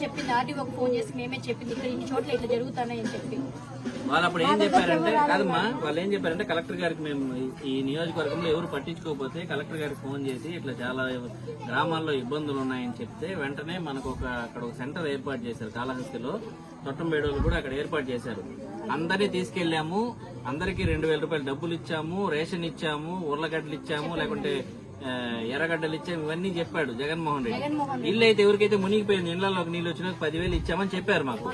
చెప్పింది ఆర్టీఓకి ఫోన్ చేసి మేమే చెప్పింది ఇక్కడ ఇన్ని చోట్ల ఇట్లా జరుగుతున్నాయని చెప్పి. వాళ్ళు అప్పుడు ఏం చెప్పారంటే కాదమ్మా వాళ్ళు. ఏం చెప్పారంటే కలెక్టర్ గారికి మేము ఈ- నియోజకవర్గంలో ఎవరు పట్టించుకోకపోతే కలెక్టర్ గారికి ఫోన్ చేసి ఇట్లా చాలా గ్రామాల్లో ఇబ్బందులు ఉన్నాయని చెప్తే వెంటనే మనకు ఒక అక్కడ ఒక సెంటర్ ఏర్పాటు చేశారు కాళహస్తిలో. తొట్టంబేడోలు కూడా అక్కడ ఏర్పాటు చేశారు. అందరినీ తీసుకెళ్ళాము అందరికీ రెండు వేల రూపాయలు డబ్బులు ఇచ్చాము రేషన్ ఇచ్చాము ఉర్లగడ్డలు ఇచ్చాము లేకుంటే ఎర్రగడ్డలు ఇచ్చాము ఇవన్నీ చెప్పాడు జగన్మోహన్ రెడ్డి. ఇల్లు అయితే ఎవరికైతే మునిగిపోయింది ఇళ్ళలోకి నీళ్ళు వచ్చిన పదివేలు ఇచ్చామని చెప్పారు మాకు.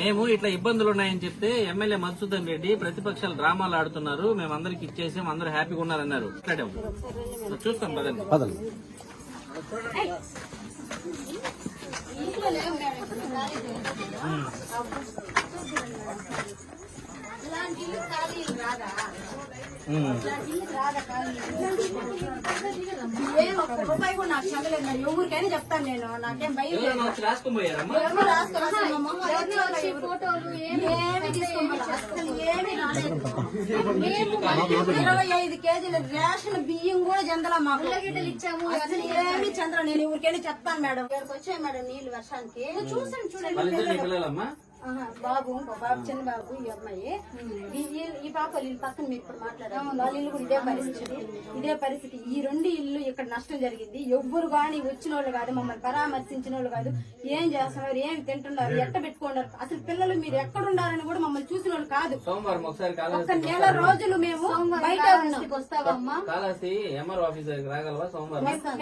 మేము ఇట్లా ఇబ్బందులు ఉన్నాయని చెప్తే ఎమ్మెల్యే మధుసూదన్ రెడ్డి ప్రతిపక్షాలు డ్రామాలు ఆడుతున్నారు మేము అందరికి ఇచ్చేసాం అందరూ హ్యాపీగా ఉన్నారన్నారు. చూస్తాం పదండి. ఖాళీ ఇలాంటి ఎవరికైనా చెప్తాను నేను నాకేం భయం ఫోటోలు ఏమి తీసుకోమని ఇరవై ఐదు కేజీల రేషన్ బియ్యం కూడా చందల మాకు ఇచ్చాము అసలు ఏమి చంద్ర నేను ఊరికైనా చెప్తాను మేడం ఇక్కడికి వచ్చాయి మేడం నీళ్ళు వర్షానికి చూసాను చూడండి. బాబు బాబు చిన్న బాబు ఈ అమ్మాయి. ఈ- పాప వాళ్ళ పక్కన మీరు ఇప్పుడు మాట్లాడారు. వాళ్ళ ఇల్లు కూడా ఇదే పరిస్థితి. ఇదే పరిస్థితి. ఈ రెండు ఇల్లు ఇక్కడ నష్టం జరిగింది. ఎవ్వరు గాని వచ్చిన వాళ్ళు కాదు మమ్మల్ని పరామర్శించిన వాళ్ళు కాదు. ఏం చేస్తున్నారు? ఏం తింటున్నారు? ఎట్ట పెట్టుకున్నారు? అసలు పిల్లలు మీరు ఎక్కడ ఉండాలని కూడా మమ్మల్ని చూసిన వాళ్ళు కాదు. సోమవారం ఒకసారి ఒక నెల రోజులు మేము బయట వస్తావమ్మా.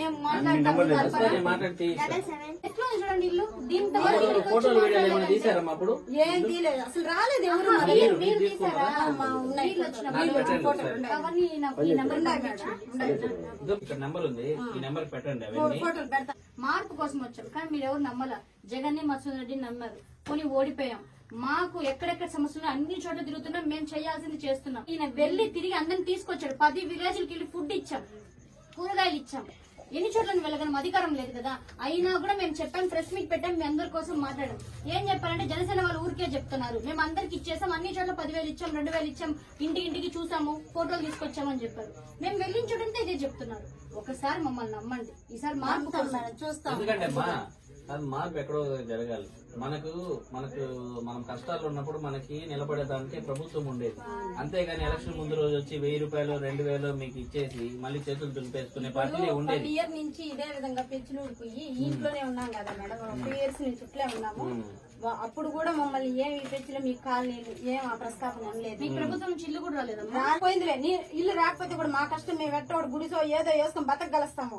మేము చూడండి ఇల్లు? దీంతో ఫోటోలు ఏం తీయలేదు. అసలు రాలేదు ఎవరు మీరు మా ఉన్నాయి. అవన్నీ ఈ నెంబర్. ఇదో ఇక్కడ నెంబర్ ఉంది. ఈ నెంబర్ పెట్టండి అవన్నీ. ఫోటోలు పెడతా. మార్పు కోసం వచ్చాం. కానీ మీరు ఎవరు నమ్మల? జగన్ని మసూద్ రెడ్డిని నమ్మారు. కొని ఓడిపోయాం. మాకు ఎక్కడెక్కడ సమస్యలు ఉన్నాయో అన్ని చోట్ల తిరుగుతున్నాం. మేము చేయాల్సింది చేస్తున్నాం. ఈయన వెళ్ళి తిరిగి అందరిని తీసుకొచ్చాడు. పది విలేజ్లకి వెళ్ళి ఫుడ్ ఇచ్చాం. కూరగాయలు ఇచ్చాం. ఎన్ని చోట్ల వెళ్ళగలం? అధికారం లేదు కదా. అయినా కూడా మేము చెప్పాం ప్రెస్ మీట్ పెట్టాం మీ అందరి కోసం మాట్లాడాం. ఏం చెప్పారంటే జనసేన వాళ్ళు ఊరికే చెప్తున్నారు. మేము అందరికి ఇచ్చేసాం అన్ని చోట్ల పదివేలు ఇచ్చాం రెండు వేలు ఇచ్చాం ఇంటి ఇంటికి చూసాము ఫోటోలు తీసుకొచ్చామని చెప్పారు. మేము వెళ్ళిన చోటంతా ఇదే చెప్తున్నారు. ఒకసారి మమ్మల్ని నమ్మండి. ఈసారి మార్పు చూస్తాం. అది మార్పు ఎక్కడో జరగాలి. మనకు మనకు మనం కష్టాలు ఉన్నప్పుడు మనకి నిలబడేదానికి ప్రభుత్వం ఉండేది. అంతేగాని ఎలక్షన్ ముందు రోజు వచ్చి వెయ్యి రూపాయలు రెండు వేలు మీకు ఇచ్చేసి మళ్ళీ చేతులు దులిపేసుకునే పార్టీలే ఉండేది. ఇయర్ నుంచి ఇదే విధంగా పెంచులూరు పోయి ఇంట్లోనే ఉన్నాం కదా మేడం. టూ ఇయర్స్ నుంచి ఇట్లే ఉన్నాము. అప్పుడు కూడా మమ్మల్ని ఏం ఈ పెంచులో మీ కాలనీలు ఏం ఆ ప్రస్తావన లేదు. మీకు ప్రభుత్వం నుంచి ఇల్లు కూడా రాలేదమ్మా? రాకపోయిందిలే నీ- ఇల్లు రాకపోతే కూడా మా కష్టం మేము ఎట్టోడు గుడిసో ఏదో వేసుకొని బతకగలుస్తాము.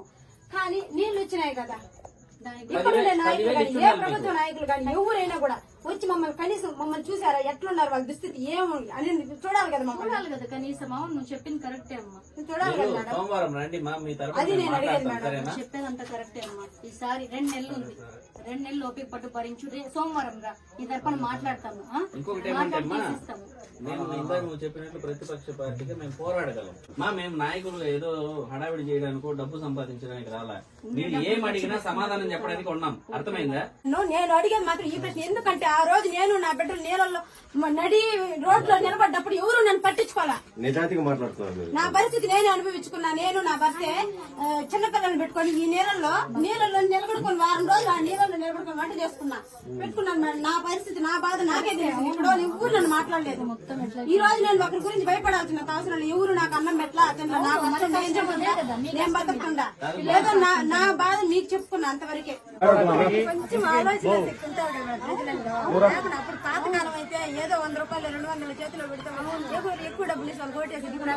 కానీ నీళ్ళు వచ్చినాయి కదా. ఉండే నాయకులు కానీ ఏ ప్రభుత్వ నాయకులు కానీ ఎవరైనా కూడా వచ్చి మమ్మల్ని కనీసం మమ్మల్ని చూసారా? ఎట్లున్నారు వాళ్ళ దుస్థితి? ఏముంది అని చూడాలి కదా చూడాలి కదా కనీసం. అవును నువ్వు చెప్పింది కరెక్టే అమ్మా. చూడాలి కదా మేడం. రండి అది నేను అడిగేది మేడం. చెప్పేదంతా కరెక్టే అమ్మా. ఈసారి రెండు నెలలు ఉంది. రెండు నెలలు ఓపిక పట్టు భరించు. రే- సోమవారం రా. ఈ తరపున మాట్లాడతాము ఆ? ఇంకొకటి ఏమంటే మాట్లాడి అమ్మా తీసిస్తాము. మేము ఇందాక నువ్వు చెప్పినట్లు ప్రతిపక్ష పార్టీగా మేము పోరాడగలం. మా మేము నాయకులు ఏదో హడావిడి చేయడానికో డబ్బు సంపాదించడానికి రాలా. మీరు ఏం అడిగినా సమాధానం చెప్పడానికి ఉన్నాం అర్థమైందా? నేను అడిగేది మాత్రం ఈ ప్రశ్న. ఎందుకంటే ఆ రోజు నేను నా బిడ్డలు నీళ్ళల్లో నడి రోడ్లో నిలబడ్డప్పుడు ఎవరు నన్ను పట్టించుకోవాలా? నిజాయితీగా మాట్లాడుతున్నారు మీరు. నా పరిస్థితి నేను అనుభవించుకున్నా. నేను నా భర్తే చిన్నపిల్లల్ని పెట్టుకొని ఈ నీళ్ళల్లో నీళ్ళల్లో నిలబడుకొని వారం రోజులు ఆ నీళ్ళల్లో నిలబడుకొని వంట చేసుకున్నా. పెట్టుకున్నాను మేడం. నా పరిస్థితి నా బాధ నాకే తెలుసు ఇప్పుడు ఎవరు నన్ను మాట్లాడలేదు. ఈ రోజు నేను ఒకరి గురించి భయపడాల్సిన అవసరం లేదు. ఎవరు నాకు అన్నం పెట్టలా తినలా నా కష్టం నేను బతుకుతుండా లేదో నా నా బాధ మీకు చెప్పుకున్నా అంతవరకే. కొంచెం ఆలోచన అప్పుడు పాతకాలం అయితే ఏదో వంద రూపాయలు రెండు వందల చేతిలో పెడతాము ఎక్కువ ఎక్కువ డబ్బులు ఇస్తాం కోటేసి మన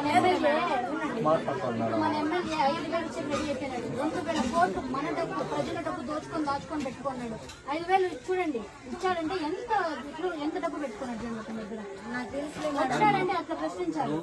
ఎమ్మెల్యే ఐదు వేలు ఇచ్చి రెడీ అయిపోయినాడు. రెండు వేల కోట్లు మన డబ్బు ప్రజల డబ్బు దోచుకొని దాచుకొని పెట్టుకున్నాడు. ఐదు వేలు చూడండి. ఇచ్చాడంటే ఎంత ఎంత డబ్బు పెట్టుకున్నాడు అతని దగ్గర? నాకు తెలుసులే వచ్చాడంటే అట్లా ప్రశ్నించాలి.